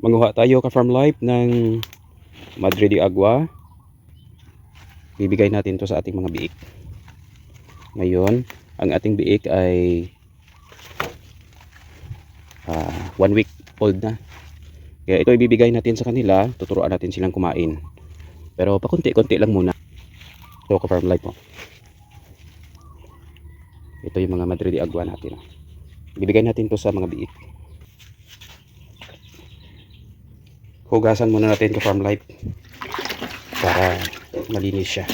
Manguha tayo ka farm life ng Madre de Agua. Bibigay natin to sa ating mga biik. Ngayon, ang ating biik ay ah, one week old na. Kaya ito ibibigay natin sa kanila. Tuturuan natin silang kumain. Pero pakunti-kunti lang muna. Ito ka farm life po. Ito yung mga Madre de Agua natin. Bibigay natin to sa mga biik. Hugasan muna natin ka farm life para malinis siya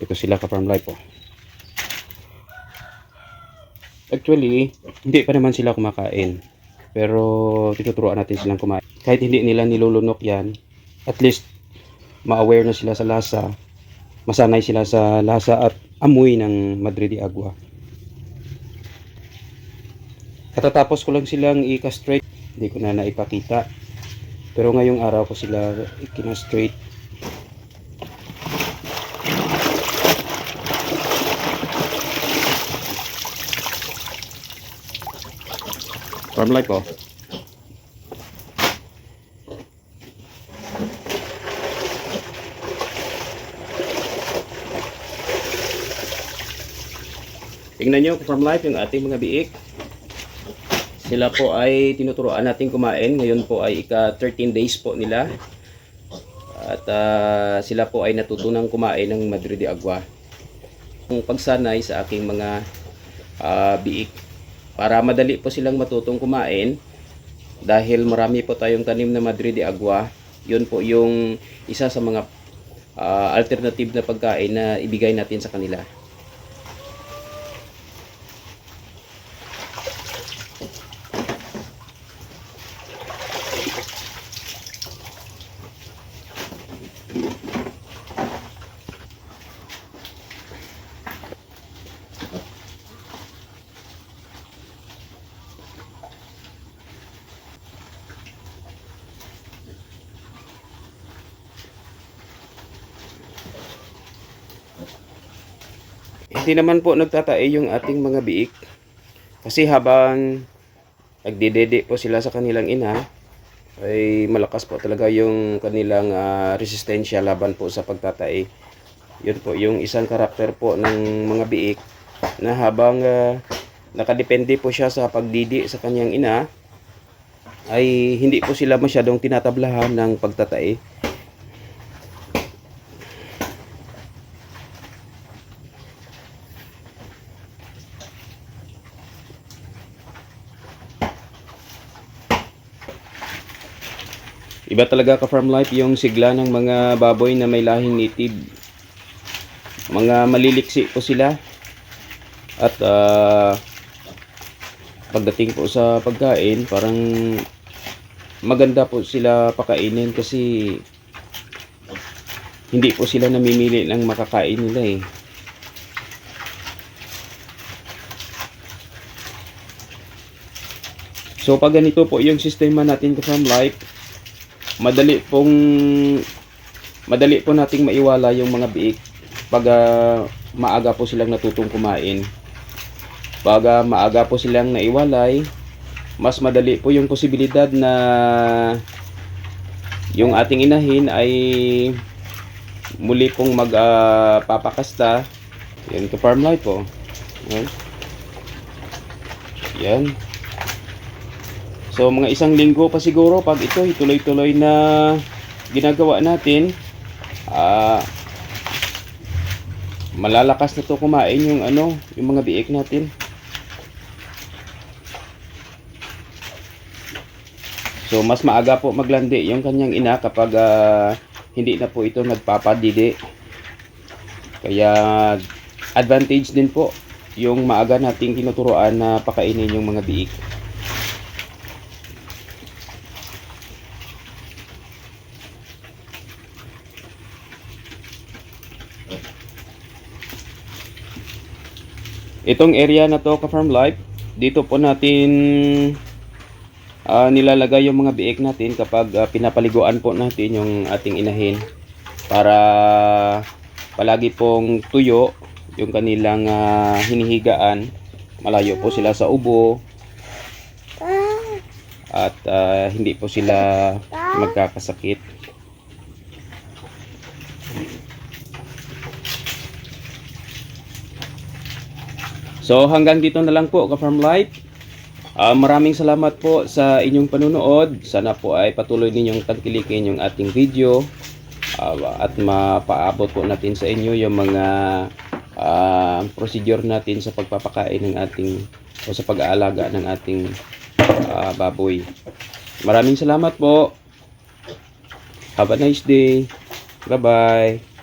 ito sila ka farm life oh. actually hindi pa naman sila kumakain pero tinuturuan natin silang kumain. Kahit hindi nila nilulunok yan, at least ma-aware na sila sa lasa. Masanay sila sa lasa at amoy ng Madrid de Agua. Katatapos ko lang silang i-castrate. Hindi ko na naipakita. Pero ngayong araw ko sila ikinastrate. Farm life oh. Tingnan nyo farm life yung ating mga biik. Sila po ay tinuturoan natin kumain. Ngayon po ay ika 13 days po nila. At ah, sila po ay natutunang kumain ng Madrid de Agua. Ang pagsanay sa aking mga ah, biik para madali po silang matutong kumain dahil marami po tayong tanim na Madrid de Agua yun po yung isa sa mga ah, alternative na pagkain na ibigay natin sa kanila hindi naman po nagtatae yung ating mga biik. Kasi habang nagdidede po sila sa kanilang ina ay malakas po talaga yung kanilang ah, resistensya laban po sa pagtatae. Yun po yung isang karakter po ng mga biik na habang ah, nakadepende po siya sa pagdidi sa kanyang ina ay hindi po sila masyadong tinatablahan ng pagtatae Iba talaga ka farm life yung sigla ng mga baboy na may lahing native. Mga maliliksi po sila. At ah, pagdating po sa pagkain, parang maganda po sila pakainin kasi hindi po sila namimili ng makakain nila eh. So pag ganito po yung sistema natin sa farm life, madali pong madali po nating maiwala yung mga biik pag ah, maaga po silang natutong kumain. Pag ah, maaga po silang naiwalay, mas madali po yung posibilidad na yung ating inahin ay muli pong magpapakasta. Yan to farm life po. Yan. Yan. So mga isang linggo pa siguro pag ito ituloy-tuloy na ginagawa natin, ah malalakas na to kumain yung ano, yung mga biik natin. So mas maaga po maglandi yung kanyang ina kapag ah, hindi na po ito nagpapadidi. Kaya advantage din po yung maaga nating tinuturoan na pakainin yung mga biik. Itong area na to ka farm life, dito po natin ah, nilalagay yung mga biik natin kapag ah, pinapaliguan po natin yung ating inahin para palagi pong tuyo yung kanilang ah, hinihigaan. Malayo po sila sa ubo at ah, hindi po sila magkakasakit. So hanggang dito na lang po ka-Farm Life. Ah, maraming salamat po sa inyong panunood. Sana po ay patuloy ninyong tangkilikin yung ating video Ah, at mapaabot po natin sa inyo yung mga ah, procedure natin sa pagpapakain ng ating o sa pag-aalaga ng ating ah, baboy. Maraming salamat po. Have a nice day. Bye-bye.